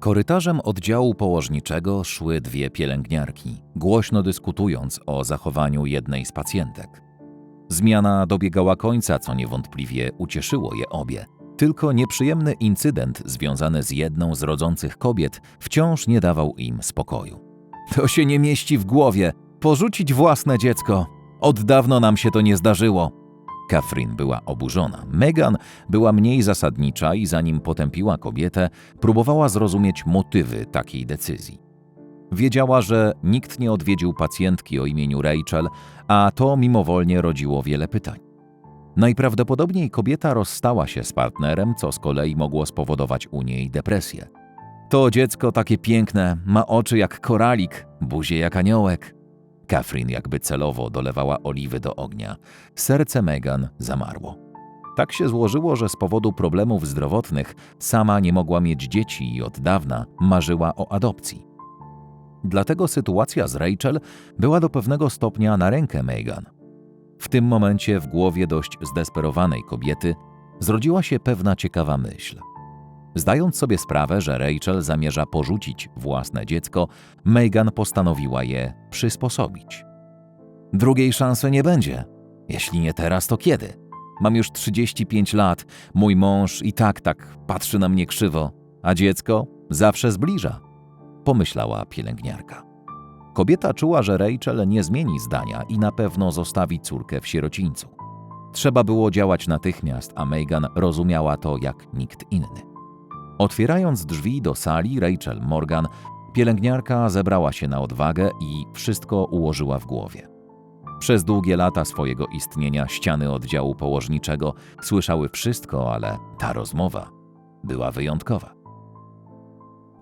Korytarzem oddziału położniczego szły dwie pielęgniarki, głośno dyskutując o zachowaniu jednej z pacjentek. Zmiana dobiegała końca, co niewątpliwie ucieszyło je obie. Tylko nieprzyjemny incydent związany z jedną z rodzących kobiet wciąż nie dawał im spokoju. To się nie mieści w głowie. Porzucić własne dziecko. Od dawno nam się to nie zdarzyło. Catherine była oburzona. Megan była mniej zasadnicza i zanim potępiła kobietę, próbowała zrozumieć motywy takiej decyzji. Wiedziała, że nikt nie odwiedził pacjentki o imieniu Rachel, a to mimowolnie rodziło wiele pytań. Najprawdopodobniej kobieta rozstała się z partnerem, co z kolei mogło spowodować u niej depresję. To dziecko takie piękne, ma oczy jak koralik, buzię jak aniołek. Catherine jakby celowo dolewała oliwy do ognia. Serce Megan zamarło. Tak się złożyło, że z powodu problemów zdrowotnych sama nie mogła mieć dzieci i od dawna marzyła o adopcji. Dlatego sytuacja z Rachel była do pewnego stopnia na rękę Megan. W tym momencie w głowie dość zdesperowanej kobiety zrodziła się pewna ciekawa myśl. Zdając sobie sprawę, że Rachel zamierza porzucić własne dziecko, Megan postanowiła je przysposobić. Drugiej szansy nie będzie. Jeśli nie teraz, to kiedy? Mam już 35 lat, mój mąż i tak tak patrzy na mnie krzywo, a dziecko zawsze zbliża, pomyślała pielęgniarka. Kobieta czuła, że Rachel nie zmieni zdania i na pewno zostawi córkę w sierocińcu. Trzeba było działać natychmiast, a Megan rozumiała to jak nikt inny. Otwierając drzwi do sali, Rachel Morgan, pielęgniarka zebrała się na odwagę i wszystko ułożyła w głowie. Przez długie lata swojego istnienia ściany oddziału położniczego słyszały wszystko, ale ta rozmowa była wyjątkowa.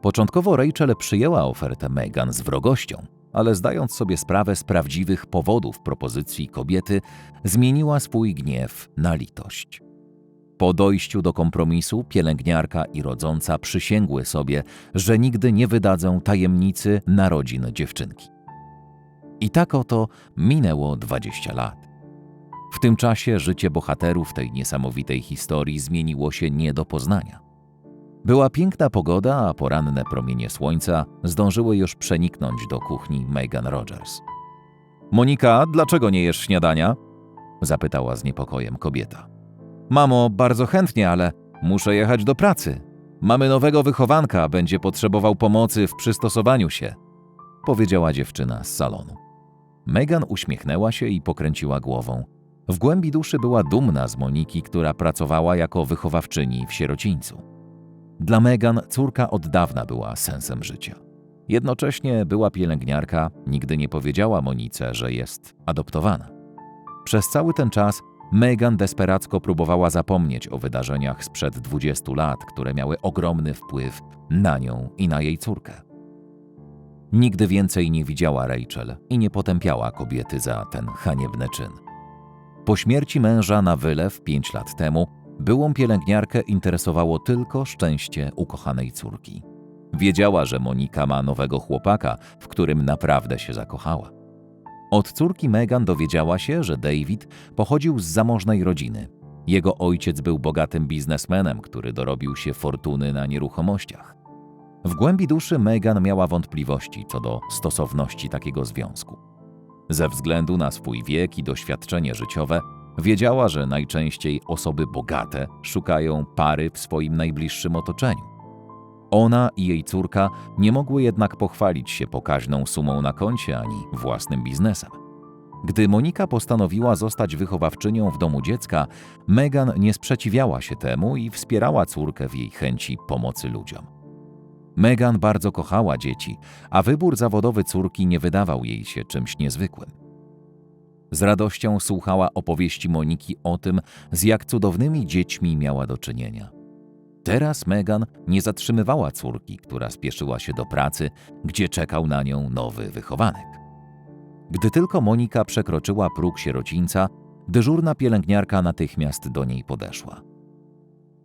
Początkowo Rachel przyjęła ofertę Megan z wrogością, ale zdając sobie sprawę z prawdziwych powodów propozycji kobiety, zmieniła swój gniew na litość. Po dojściu do kompromisu pielęgniarka i rodząca przysięgły sobie, że nigdy nie wydadzą tajemnicy narodzin dziewczynki. I tak oto minęło 20 lat. W tym czasie życie bohaterów tej niesamowitej historii zmieniło się nie do poznania. Była piękna pogoda, a poranne promienie słońca zdążyły już przeniknąć do kuchni Megan Rogers. Monika, dlaczego nie jesz śniadania? zapytała z niepokojem kobieta. Mamo, bardzo chętnie, ale muszę jechać do pracy. Mamy nowego wychowanka, będzie potrzebował pomocy w przystosowaniu się, powiedziała dziewczyna z salonu. Megan uśmiechnęła się i pokręciła głową. W głębi duszy była dumna z Moniki, która pracowała jako wychowawczyni w sierocińcu. Dla Megan córka od dawna była sensem życia. Jednocześnie była pielęgniarka, nigdy nie powiedziała Monice, że jest adoptowana. Przez cały ten czas Megan desperacko próbowała zapomnieć o wydarzeniach sprzed 20 lat, które miały ogromny wpływ na nią i na jej córkę. Nigdy więcej nie widziała Rachel i nie potępiała kobiety za ten haniebny czyn. Po śmierci męża na wylew pięć lat temu, byłą pielęgniarkę interesowało tylko szczęście ukochanej córki. Wiedziała, że Monika ma nowego chłopaka, w którym naprawdę się zakochała. Od córki Megan dowiedziała się, że David pochodził z zamożnej rodziny. Jego ojciec był bogatym biznesmenem, który dorobił się fortuny na nieruchomościach. W głębi duszy Megan miała wątpliwości co do stosowności takiego związku. Ze względu na swój wiek i doświadczenie życiowe, wiedziała, że najczęściej osoby bogate szukają pary w swoim najbliższym otoczeniu. Ona i jej córka nie mogły jednak pochwalić się pokaźną sumą na koncie ani własnym biznesem. Gdy Monika postanowiła zostać wychowawczynią w domu dziecka, Megan nie sprzeciwiała się temu i wspierała córkę w jej chęci pomocy ludziom. Megan bardzo kochała dzieci, a wybór zawodowy córki nie wydawał jej się czymś niezwykłym. Z radością słuchała opowieści Moniki o tym, z jak cudownymi dziećmi miała do czynienia. Teraz Megan nie zatrzymywała córki, która spieszyła się do pracy, gdzie czekał na nią nowy wychowanek. Gdy tylko Monika przekroczyła próg sierocińca, dyżurna pielęgniarka natychmiast do niej podeszła.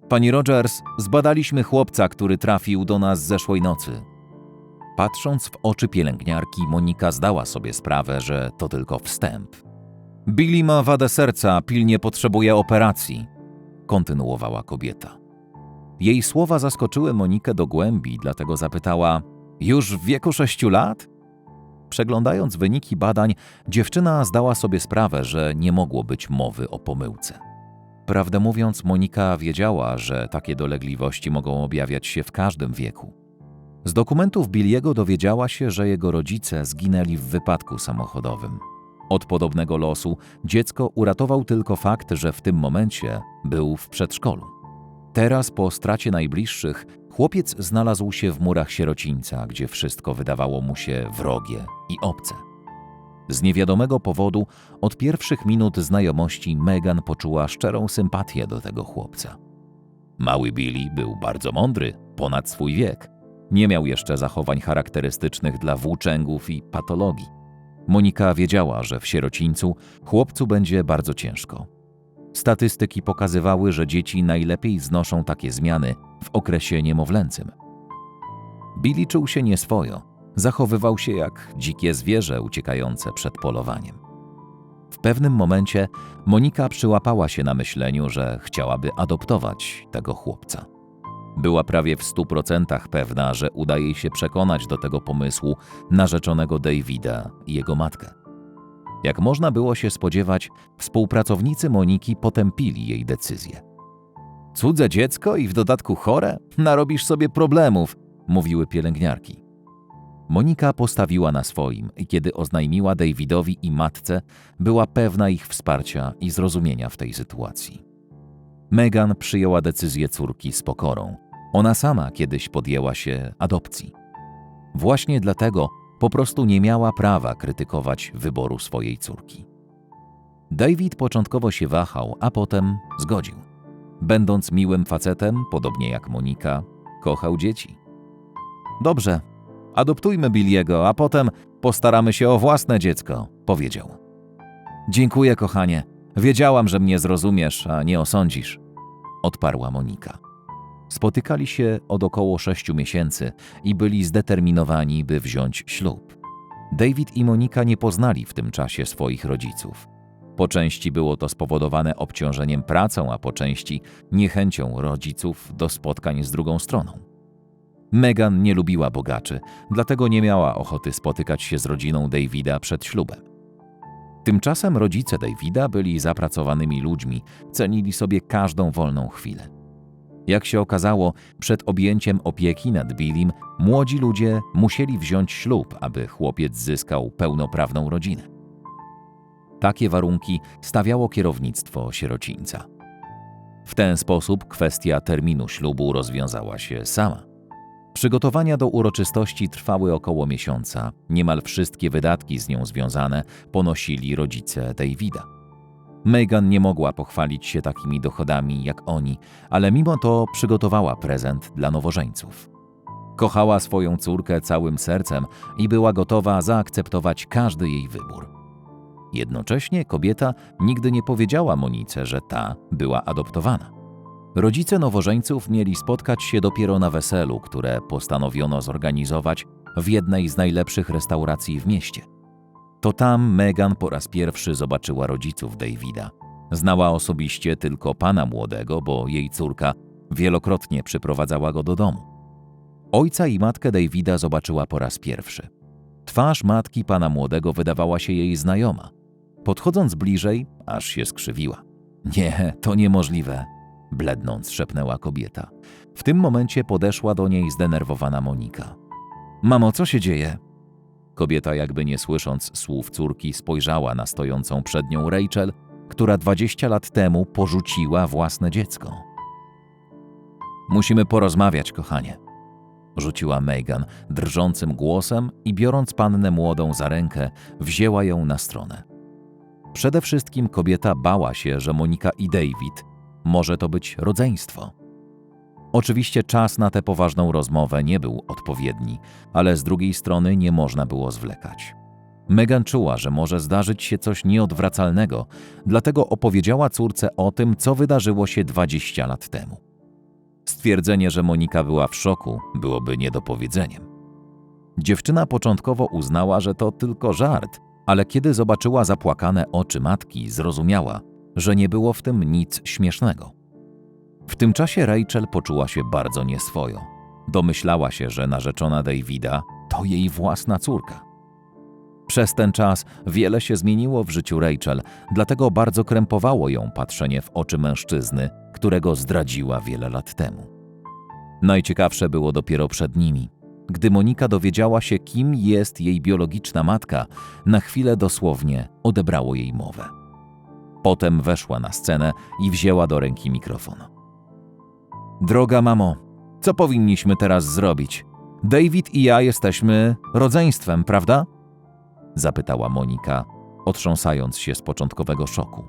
Pani Rogers, zbadaliśmy chłopca, który trafił do nas zeszłej nocy. Patrząc w oczy pielęgniarki, Monika zdała sobie sprawę, że to tylko wstęp. Billy ma wadę serca, pilnie potrzebuje operacji, kontynuowała kobieta. Jej słowa zaskoczyły Monikę do głębi, dlatego zapytała: Już w wieku sześciu lat? Przeglądając wyniki badań, dziewczyna zdała sobie sprawę, że nie mogło być mowy o pomyłce. Prawdę mówiąc, Monika wiedziała, że takie dolegliwości mogą objawiać się w każdym wieku. Z dokumentów Billiego dowiedziała się, że jego rodzice zginęli w wypadku samochodowym. Od podobnego losu dziecko uratował tylko fakt, że w tym momencie był w przedszkolu. Teraz, po stracie najbliższych, chłopiec znalazł się w murach sierocińca, gdzie wszystko wydawało mu się wrogie i obce. Z niewiadomego powodu od pierwszych minut znajomości Megan poczuła szczerą sympatię do tego chłopca. Mały Billy był bardzo mądry, ponad swój wiek. Nie miał jeszcze zachowań charakterystycznych dla włóczęgów i patologii. Monika wiedziała, że w sierocińcu chłopcu będzie bardzo ciężko. Statystyki pokazywały, że dzieci najlepiej znoszą takie zmiany w okresie niemowlęcym. Billy czuł się nieswojo, zachowywał się jak dzikie zwierzę uciekające przed polowaniem. W pewnym momencie Monika przyłapała się na myśleniu, że chciałaby adoptować tego chłopca. Była prawie w stu procentach pewna, że uda jej się przekonać do tego pomysłu narzeczonego Davida i jego matkę. Jak można było się spodziewać, współpracownicy Moniki potępili jej decyzję. Cudze dziecko i w dodatku chore? Narobisz sobie problemów, mówiły pielęgniarki. Monika postawiła na swoim i kiedy oznajmiła Davidowi i matce, była pewna ich wsparcia i zrozumienia w tej sytuacji. Megan przyjęła decyzję córki z pokorą. Ona sama kiedyś podjęła się adopcji. Właśnie dlatego po prostu nie miała prawa krytykować wyboru swojej córki. David początkowo się wahał, a potem zgodził. Będąc miłym facetem, podobnie jak Monika, kochał dzieci. Dobrze, adoptujmy Billiego, a potem postaramy się o własne dziecko, powiedział. Dziękuję, kochanie. Wiedziałam, że mnie zrozumiesz, a nie osądzisz, odparła Monika. Spotykali się od około sześciu miesięcy i byli zdeterminowani, by wziąć ślub. David i Monika nie poznali w tym czasie swoich rodziców. Po części było to spowodowane obciążeniem pracą, a po części niechęcią rodziców do spotkań z drugą stroną. Megan nie lubiła bogaczy, dlatego nie miała ochoty spotykać się z rodziną Davida przed ślubem. Tymczasem rodzice Davida byli zapracowanymi ludźmi, cenili sobie każdą wolną chwilę. Jak się okazało, przed objęciem opieki nad Billim młodzi ludzie musieli wziąć ślub, aby chłopiec zyskał pełnoprawną rodzinę. Takie warunki stawiało kierownictwo sierocińca. W ten sposób kwestia terminu ślubu rozwiązała się sama. Przygotowania do uroczystości trwały około miesiąca. Niemal wszystkie wydatki z nią związane ponosili rodzice Davida. Megan nie mogła pochwalić się takimi dochodami jak oni, ale mimo to przygotowała prezent dla nowożeńców. Kochała swoją córkę całym sercem i była gotowa zaakceptować każdy jej wybór. Jednocześnie kobieta nigdy nie powiedziała Monice, że ta była adoptowana. Rodzice nowożeńców mieli spotkać się dopiero na weselu, które postanowiono zorganizować w jednej z najlepszych restauracji w mieście. To tam Megan po raz pierwszy zobaczyła rodziców Davida. Znała osobiście tylko pana młodego, bo jej córka wielokrotnie przyprowadzała go do domu. Ojca i matkę Davida zobaczyła po raz pierwszy. Twarz matki pana młodego wydawała się jej znajoma. Podchodząc bliżej, aż się skrzywiła. Nie, to niemożliwe, blednąc szepnęła kobieta. W tym momencie podeszła do niej zdenerwowana Monika. Mamo, co się dzieje? Kobieta, jakby nie słysząc słów córki, spojrzała na stojącą przed nią Rachel, która dwadzieścia lat temu porzuciła własne dziecko. Musimy porozmawiać, kochanie, rzuciła Megan drżącym głosem i biorąc pannę młodą za rękę, wzięła ją na stronę. Przede wszystkim kobieta bała się, że Monika i David może to być rodzeństwo. Oczywiście czas na tę poważną rozmowę nie był odpowiedni, ale z drugiej strony nie można było zwlekać. Megan czuła, że może zdarzyć się coś nieodwracalnego, dlatego opowiedziała córce o tym, co wydarzyło się 20 lat temu. Stwierdzenie, że Monika była w szoku, byłoby niedopowiedzeniem. Dziewczyna początkowo uznała, że to tylko żart, ale kiedy zobaczyła zapłakane oczy matki, zrozumiała, że nie było w tym nic śmiesznego. W tym czasie Rachel poczuła się bardzo nieswojo. Domyślała się, że narzeczona Davida to jej własna córka. Przez ten czas wiele się zmieniło w życiu Rachel, dlatego bardzo krępowało ją patrzenie w oczy mężczyzny, którego zdradziła wiele lat temu. Najciekawsze było dopiero przed nimi. Gdy Monika dowiedziała się, kim jest jej biologiczna matka, na chwilę dosłownie odebrało jej mowę. Potem weszła na scenę i wzięła do ręki mikrofon. Droga mamo, co powinniśmy teraz zrobić? David i ja jesteśmy rodzeństwem, prawda? Zapytała Monika, otrząsając się z początkowego szoku.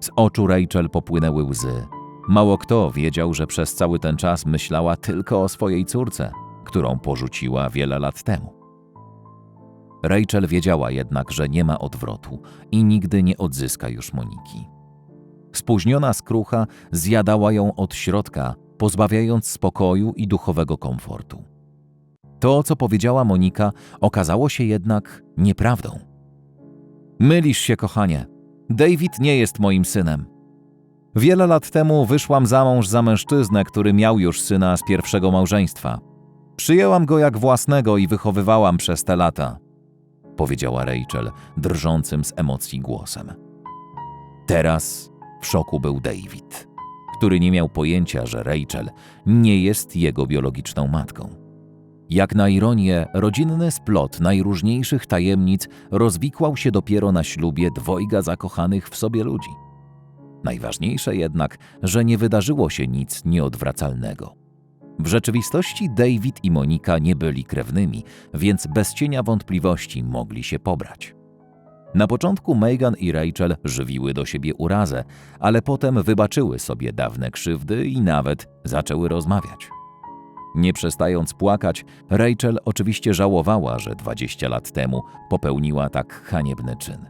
Z oczu Rachel popłynęły łzy. Mało kto wiedział, że przez cały ten czas myślała tylko o swojej córce, którą porzuciła wiele lat temu. Rachel wiedziała jednak, że nie ma odwrotu i nigdy nie odzyska już Moniki. Spóźniona skrucha zjadała ją od środka, pozbawiając spokoju i duchowego komfortu. To, co powiedziała Monika, okazało się jednak nieprawdą. Mylisz się, kochanie. David nie jest moim synem. Wiele lat temu wyszłam za mąż za mężczyznę, który miał już syna z pierwszego małżeństwa. Przyjęłam go jak własnego i wychowywałam przez te lata, powiedziała Rachel drżącym z emocji głosem. Teraz w szoku był David, który nie miał pojęcia, że Rachel nie jest jego biologiczną matką. Jak na ironię, rodzinny splot najróżniejszych tajemnic rozwikłał się dopiero na ślubie dwojga zakochanych w sobie ludzi. Najważniejsze jednak, że nie wydarzyło się nic nieodwracalnego. W rzeczywistości David i Monika nie byli krewnymi, więc bez cienia wątpliwości mogli się pobrać. Na początku Megan i Rachel żywiły do siebie urazę, ale potem wybaczyły sobie dawne krzywdy i nawet zaczęły rozmawiać. Nie przestając płakać, Rachel oczywiście żałowała, że 20 lat temu popełniła tak haniebny czyn.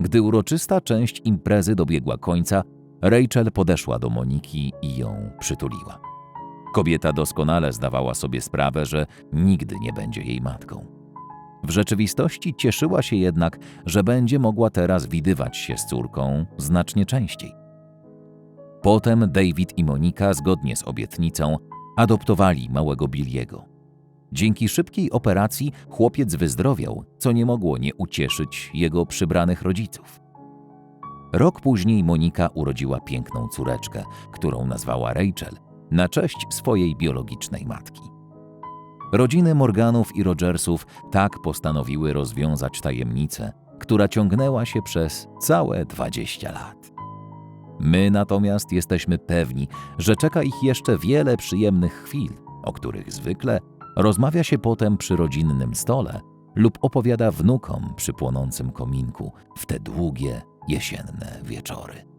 Gdy uroczysta część imprezy dobiegła końca, Rachel podeszła do Moniki i ją przytuliła. Kobieta doskonale zdawała sobie sprawę, że nigdy nie będzie jej matką. W rzeczywistości cieszyła się jednak, że będzie mogła teraz widywać się z córką znacznie częściej. Potem David i Monika, zgodnie z obietnicą, adoptowali małego Billiego. Dzięki szybkiej operacji chłopiec wyzdrowiał, co nie mogło nie ucieszyć jego przybranych rodziców. Rok później Monika urodziła piękną córeczkę, którą nazwała Rachel, na cześć swojej biologicznej matki. Rodziny Morganów i Rogersów tak postanowiły rozwiązać tajemnicę, która ciągnęła się przez całe 20 lat. My natomiast jesteśmy pewni, że czeka ich jeszcze wiele przyjemnych chwil, o których zwykle rozmawia się potem przy rodzinnym stole lub opowiada wnukom przy płonącym kominku w te długie jesienne wieczory.